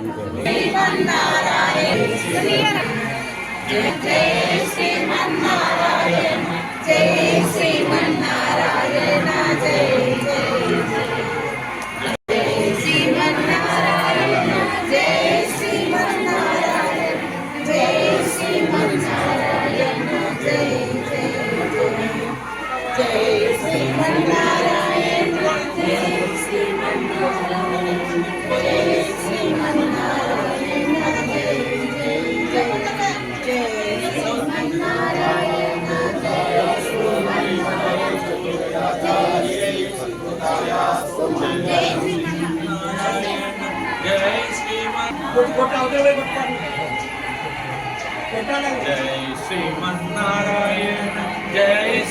ശ്രീമന്നാരായണ శ్రీమన్నారాయణ. జై శ్రీమన్నారాయణ. జై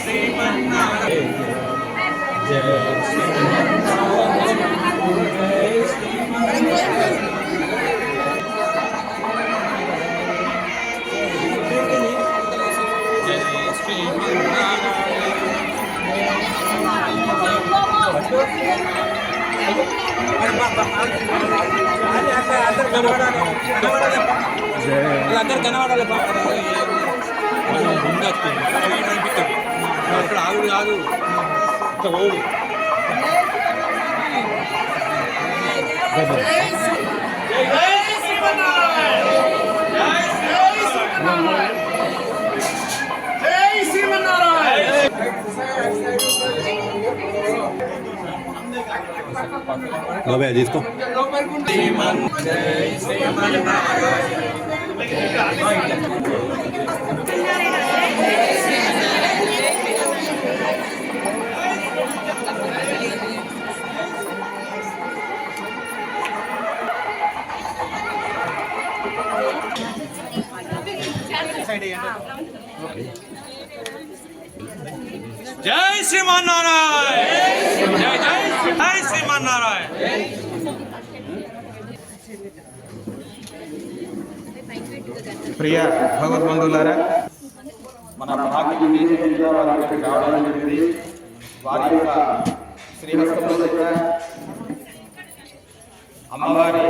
అందరు కనబడాలి అనిపిస్తుంది అక్కడ ఆగుడు కాదు ఇంకా ఓడు బాబాయ్ తీసుకో జై శ్రీమన్నారాయణ జై జై జై శ్రీమన్నారాయణ ప్రియ భగవద్బంధువులారా మన భాగ్యం వారి ఇక్కడికి రావడం జరిగింది వారి యొక్క శ్రీహస్తంలో దగ్గర అమ్మవారి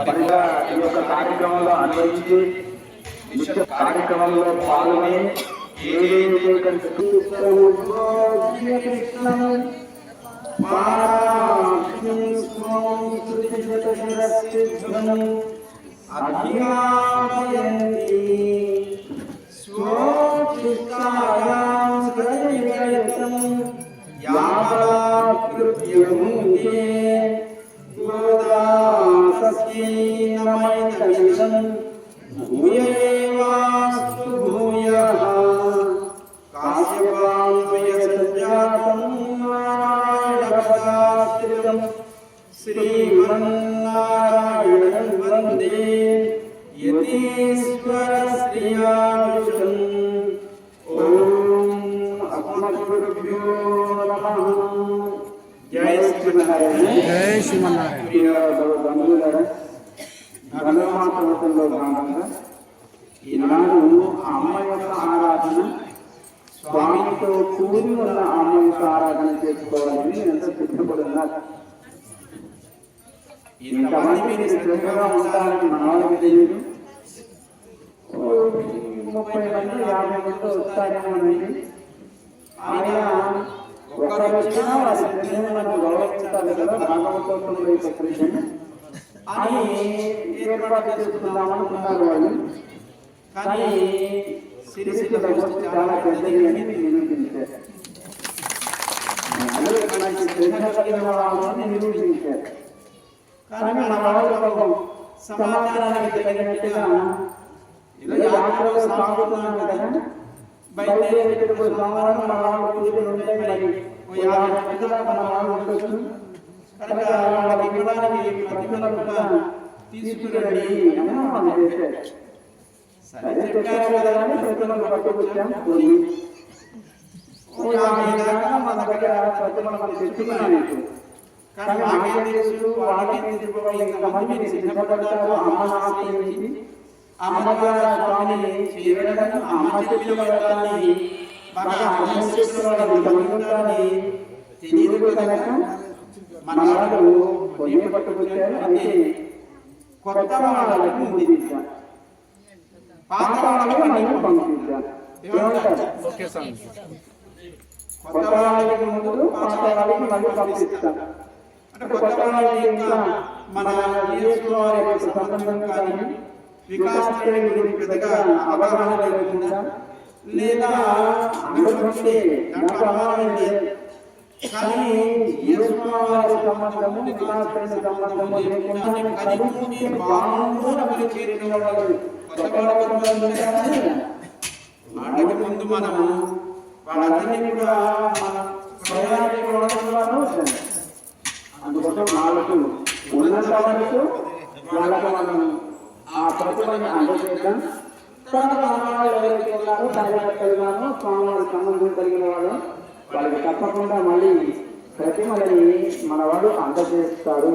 పరిగా ఈ యొక్క కార్యక్రమంలో అనుభవించి నిత్య కార్యక్రమంలో పాల్గొని ఏదైతే అధియాపయంతి శ్రీమన్నారాయణం వందే యతీశ్వర శ్రియాయుషం ఓం అస్మద్గురుభ్యో నమః జై శ్రీమన్నారాయణ జై శ్రీమన్నారాయణ ప్రియ బంధువులారా గంగమాతంలో భాగంగా ఈనాడు అమ్మ యొక్క ఆరాధన స్వామితో కూడి ఉన్న అమ్మ యొక్క ఆరాధన చేసుకోవాలని ఎంత సిద్ధపడి ఉన్నారు ఇంతమంది మీరు ఉంటారని తెలియదు ముప్పై మంది యాభై మంది వస్తారేమోనండి ఆయన ఒకరు వచ్చినా వారి శ్రద్ధను మనం గౌరవించాలి కదా అని ఏర్పాటు చేసుకుందామనుకున్నారు వాళ్ళు. కానీ సిరిసిల్ల చాలా పెద్దది అని నిరూపించారు కానీ మన వాళ్ళు సమాధానానికి తగినట్టుగా ఇలా యాత్రలో సాగుతున్నాం కదా. బయలుదేరేటప్పుడు సోమవారం మన వాళ్ళు మరి యాభై మన వాళ్ళు ఉండొచ్చు. కనుక వాళ్ళకి ఇవ్వడానికి ప్రతిమలను కూడా తీసుకురండి అని మనం చేశారు సరే చెప్పారు కదా అని ప్రతిమలు పట్టుకొచ్చాం కొన్ని ఓ యాభై దాకా మన దగ్గర తెచ్చుకున్నాను. కానీ నాకేం తెలుసు వాళ్ళకి తెలుసుకోవాలి ఇంతమంది స్వామిని చేరడం అమ్మ బాగా అర్థం చేసుకున్నాడు ఇంతమంది ఉంటారని తెలియదు కనుక మన వాళ్ళు కొన్ని పట్టుకొచ్చారు అయితే కొత్త వాళ్ళకి ముద్దిద్దాం పాత వాళ్ళకి మనం ఏమంటారు కొత్త వాళ్ళకి ముందు పాత వాళ్ళకి పంపిస్తాం అంటే కొత్త ఇంకా మన వారి యొక్క సంబంధం కానీ వికాసం గురించి పెద్దగా అవగాహన లేకుండా లేదా అనుకుంటే నాకు అవగాహన లేదు. కానీ వారి సంబంధము వికాసం సంబంధము లేకుండా కలిగి బాగుండు అని చేరిన వాళ్ళు కొత్త వాళ్ళకి ముందు మనము వాళ్ళందరినీ కూడా మన ఉంటుంది అందుకోసం వాళ్ళకు ఉన్నంత వరకు వాళ్ళకు మనం ఆ ప్రతిభని అందజేద్దాం తర్వాత మన వాళ్ళు ఎవరైతే ఉన్నారో కార్యకర్తలుగాను స్వామివారి సంబంధం కలిగిన వాళ్ళు. వాళ్ళకి తప్పకుండా మళ్ళీ ప్రతిమలని మనవాడు అందజేస్తాడు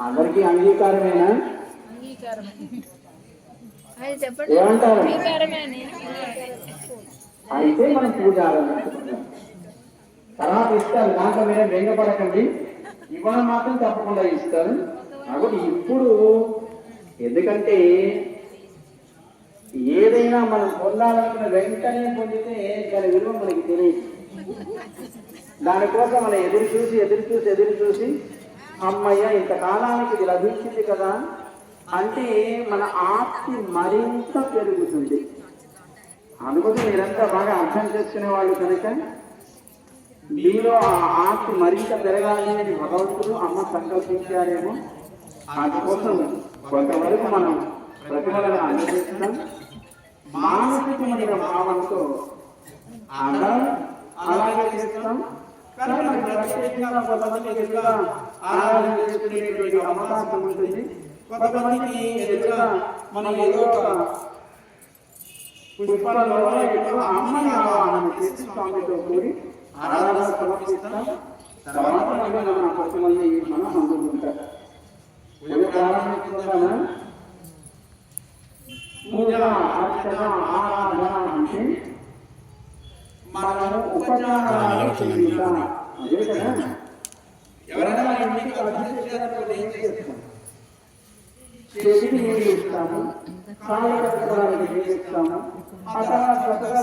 అందరికీ అంగీకారమేనా? ఏమంటారు? అయితే మనం పూజారం తర్వాత ఇస్తారు. దాంట్లో మీద బెంగపడకండి. ఇవాళ మాత్రం తప్పకుండా ఇస్తారు. కాబట్టి ఇప్పుడు ఎందుకంటే ఏదైనా మనం పొందాలనుకున్న వెంటనే పొందితే దాని విలువ మనకి తెలియదు. దానికోసం మనం ఎదురు చూసి ఎదురు చూసి ఎదురు చూసి అమ్మయ్య ఇంతకాలానికి ఇది లభించింది కదా. అంటే మన ఆస్తి మరింత పెరుగుతుంది. అందుకోసం మీరంతా బాగా అర్థం చేసుకునే వాళ్ళు కనుక మీలో ఆ ఆస్తి మరింత పెరగాలి అని భగవంతుడు అమ్మ సంకల్పించారేమో? అందుకోసం కొంతవరకు మనం ప్రతిఫలను అందజేస్తున్నాం మానసికమైన భావంతో అందరం అలాగే చేస్తున్నాం కానీ ప్రత్యేకంగా కొంతమంది ఎదురుగా ఆరాధన చేసుకునేటువంటి అవకాశం ఉంటుంది. కొంతమందికి ఎదురుగా మనం ఏదో ఒక పుష్పాలలో అమ్మని ఆవాహన చేసి స్వామితో కూడి ఆరాధన సమర్పిస్తాం తర్వాత మళ్ళీ మన కొంతమంది మనం అందుకుంటాం పూజ అర్చన ఆరాధన అంటే మనము ఉపచారాలు చేయుట అదే కదా ఎవరైనా ఇంటికి అతిథి చేసినప్పుడు ఏం చేస్తాం చేతికి నీళ్ళు ఇస్తాము కాళ్ళు కట్టుకోవడానికి నీళ్ళు ఇస్తాము ఆ తర్వాత చక్కగా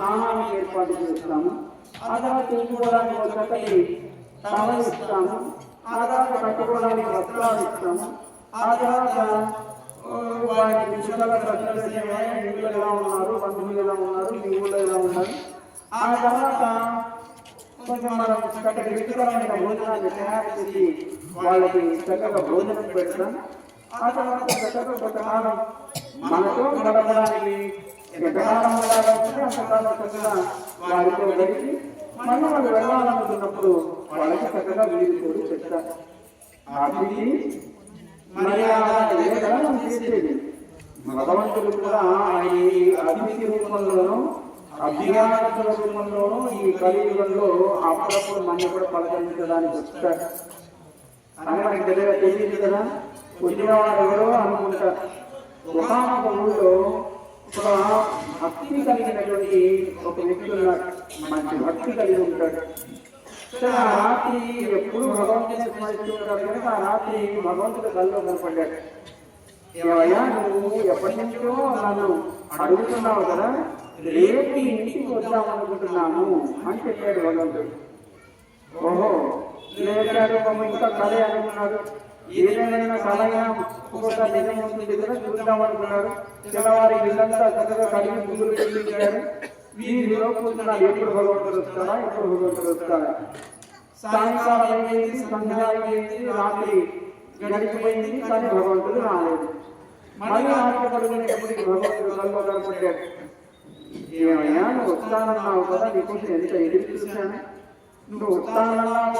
స్నానాన్ని ఏర్పాటు చేస్తాము. ఆ తర్వాత తీసుకోవడానికి ఒక చక్కటి టవల్ ఇస్తాము. ఆ తర్వాత కట్టుకోవడానికి వస్త్రాలు ఇస్తాము. ఆ తర్వాత వారికి విషయాల ప్రశ్నలు ఎలా ఉన్నారు బంధువులు ఎలా ఉన్నారు మీ ఊళ్ళో ఎలా ఉన్నారు. ఆ తర్వాత కొంచెం మనం చక్కటి రుచికరమైన భోజనాన్ని తయారు చేసి వాళ్ళకి చక్కగా భోజనం పెడతాం. ఆ తర్వాత చక్కగా కొంతకాలం మనతో గడపడానికి ఎంతకాలం ఉండాలంటే అంతకాలం చక్కగా వారితో గడిపి మళ్ళీ వాళ్ళు వెళ్ళాలనుకున్నప్పుడు వాళ్ళకి చక్కగా వీరి చెప్తారు అతిథి మర్యాద లేదా చేసేది భగవంతుడు కూడా ఆయన ఈ అతిథి రూపంలోనూ అభ్యాస రూపంలోనూ ఈ కలియుగంలో అప్పుడప్పుడు మన కూడా పలకరించడానికి వస్తాడు. అని మనకి తెలియదు తెలియదు కదా? వచ్చిన వాడు ఎవరో అనుకుంటారు ఒకనొక ఊళ్ళో చాలా భక్తి కలిగినటువంటి ఒక వ్యక్తి ఉన్నాడు. మంచి భక్తి కలిగి ఉంటాడు. ఆ రాత్రి ఎప్పుడు భగవంతుని స్మరిస్తూ ఉంటాడు. కనుక ఆ రాత్రి భగవంతుడు కల్లో కనపడ్డాడు. ఏమయ్యా నువ్వు ఎప్పటి నుంచో నన్ను అడుగుతున్నావు కదా రేపు ఇంటికి వద్దామనుకుంటున్నాను అని చెప్పాడు భగవంతుడు. ఓహో లేచాడు ఇంకా కలే అనుకున్నాడు ఏదైనా కళ ఒక్కొక్కసారి నిజం ఉంటుంది కదా చూద్దాం అనుకున్నాడు తెల్లవారి ఇల్లంతా చక్కగా కడిగి ముందుకు చెల్లించాడు వీధిలో కూర్చున్నాడు ఎప్పుడు భగవంతుడు వస్తాడా? ఎప్పుడు భగవంతుడు సాయంకాలం అయింది సంధ్య అయింది రాత్రి గడిచిపోయింది కానీ భగవంతుడు రాలేదు. మళ్ళీ రాత్రి పడుకునేటప్పటికి భగవంతుడు కల్లో ఏమయ్యా వస్తానన్నావు కదా నీకోసం ఎంత ఎదురు చూశాను? నువ్వు వస్తానన్నావు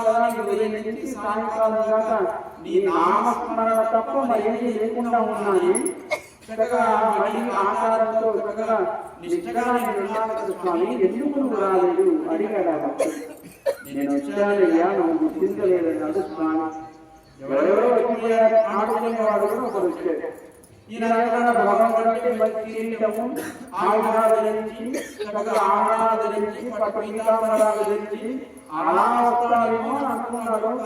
సాయంకాలం దాకా నీ నామస్మరణ తప్ప మరేమీ లేకుండా ఉన్నాను చక్కగా మళ్ళీ ఆకారంతో చక్కగా నిష్ఠగా నేను ఉన్నాను స్వామి ఎందుకు నువ్వు రాలేదు? అడిగాడా నేను వచ్చానయ్యా నువ్వు గుర్తించలేదన్నాడు స్వామి. ఎవరెవరో వచ్చిపోయారు ఆడుకునేవాడు కూడా ఒకరు వచ్చారు ఈయన అనగా భగవంతుడు అంటే మంచి కిరీటము ఆయుధాలు ధరించి చక్కగా ఆహారాలు ధరించి పట్టు పీతాంబరాలు ధరించి అలా వస్తారేమో అని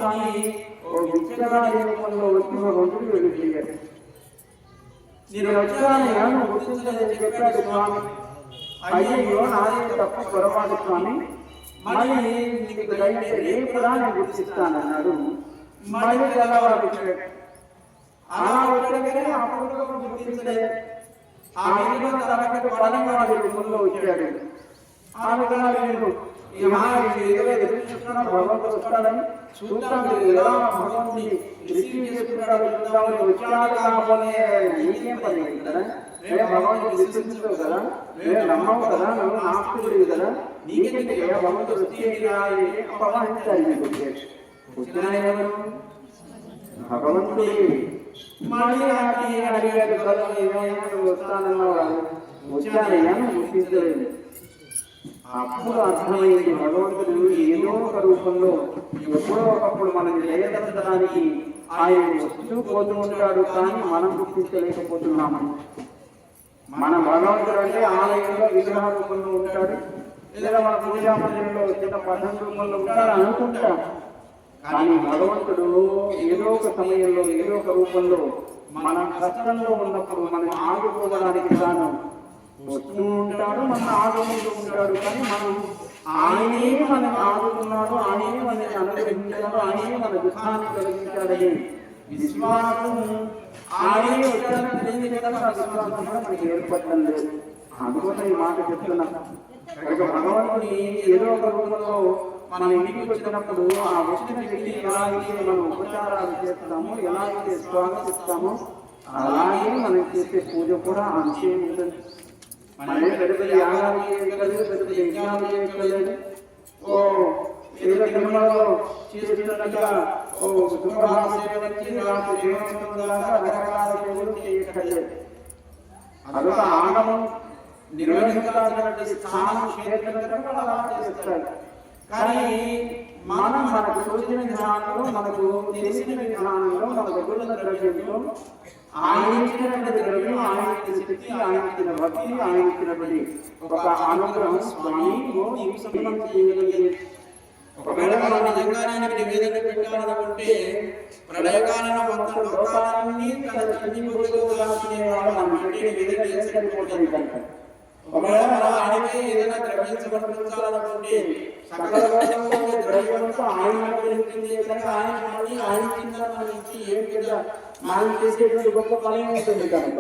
కానీ ఓ ఓ విచ్చరాని రూపంలో వచ్చి ఓ రోజులు వెళ్ళిపోయాడు నేను వచ్చానయ్యా నువ్వు గుర్తించలేదని చెప్పాడు స్వామి అయ్యయ్యో నాదే తప్పు పొరపాటు స్వామి మళ్ళీ నీకు దయచేసి రేపు రా నేను గుర్తిస్తానన్నాడు మళ్ళీ తెల్లవారు వచ్చాడు అలా వచ్చాక అప్పుడు గుర్తించలేదు ఆ ఇంట్లో తనకంటే బలంగా వాడి రూపంలో వచ్చాడు. ఆమె కన్నా నేను ఈ మహారాజు ఏదో ఎదురు భగవంతుడు వస్తాడని చూస్తాను ఎలా భగవంతుని రిసీవ్ చేసుకుంటాడు చూద్దామని వచ్చాడు కాబోనే నీకేం పని కదా? నేను భగవంతుడు విశ్వసించవు కదా? నేను నమ్మవు కదా? కదా? నీకెందుకు? ఏ భగవంతుడు నీకు భగవంతుడి మళ్ళీ అడిగాడు కదా ఏమైనా వచ్చానయ్యా నువ్వు అప్పుడు అర్థమైంది భగవంతుడు ఏదో ఒక రూపంలో ఎప్పుడో ఒకప్పుడు మనం జయదర్శనానికి ఆయన వస్తూ పోతూ ఉంటాడు కానీ మనం గుర్తించలేకపోతున్నాము. మన భగవంతుడు అంటే ఆలయంలో విగ్రహ రూపంలో ఉంటాడు. లేదా మన పూజా మందిరంలో చిన్న పఠన రూపంలో ఉంటాడు అనుకుంటాం. కానీ భగవంతుడు ఏదో ఒక సమయంలో ఏదో ఒక రూపంలో మనం కష్టంలో ఉన్నప్పుడు మనం ఆగిపోవడానికి కాను వస్తూ ఉంటాడు మన ఆదుకుంటూ ఉంటాడు. కానీ మనం ఆయనే మనకు ఆదుకున్నాడు ఆయనే మనకి అనుగ్రహించాడు ఆయనే మన దుఃఖాన్ని కలిగించాడని విశ్వాసం ఆయనే వచ్చాడని కదా విశ్వాసం కూడా మనకి ఏర్పడటం లేదు. అందుకోసం ఈ మాట చెప్తున్నా. భగవంతుని ఏదో ఒక రూపంలో మన ఇంటికి వచ్చినప్పుడు ఆ వచ్చిన వ్యక్తి ఎలా అయితే మనం ఉపచారాలు చేస్తామో ఎలా అయితే స్వాగతిస్తామో అలాగే మనం చేసే పూజ కూడా అంతే ఉంటుంది. పెద్ద పెద్ద యాగాలు పెద్ద పెద్ద యజ్ఞాలు ఓ ఏదో జన్మలో చేసినట్టుగా ఓ శుభ్రభావ సేవ నుంచి రకరకాల సేవలు అదొక ఆగమం. నిర్వహించాల్సినటువంటి స్థానం క్షేత్రం అలా చేస్తారు. కానీ మనం మనకు తోచిన విధానంలో మనకు తెలిసిన విధానంలో మన దగ్గర ద్రవ్యంలో ఆయన ఇచ్చినటువంటి ద్రవ్యం ఆయన ఇచ్చిన శక్తి ఆయన ఇచ్చిన భక్తి ఆయన ఇచ్చినటువంటి ఒక అనుగ్రహం స్వామి సమయం చేయగలిగే ఒకవేళ మనం నిజంగానే ఆయనకి నివేదన పెట్టాలనుకుంటే ప్రళయకాలంలో మొత్తం లోకాలన్నీ తన చిన్ని బుద్ధులు వాడు మనం పెట్టే నివేదన కనుక ఒకవేళ మనం ఆయనకే ఏదైనా ద్రవ్యం సమర్పించాలనుకుంటే సకల ద్రవ్యంతో ఆయన ఆయన ఆయన కింద మనం ఇచ్చి ఏం పెద్ద మనం చేసేటువంటి గొప్ప పని ఉంటుంది కనుక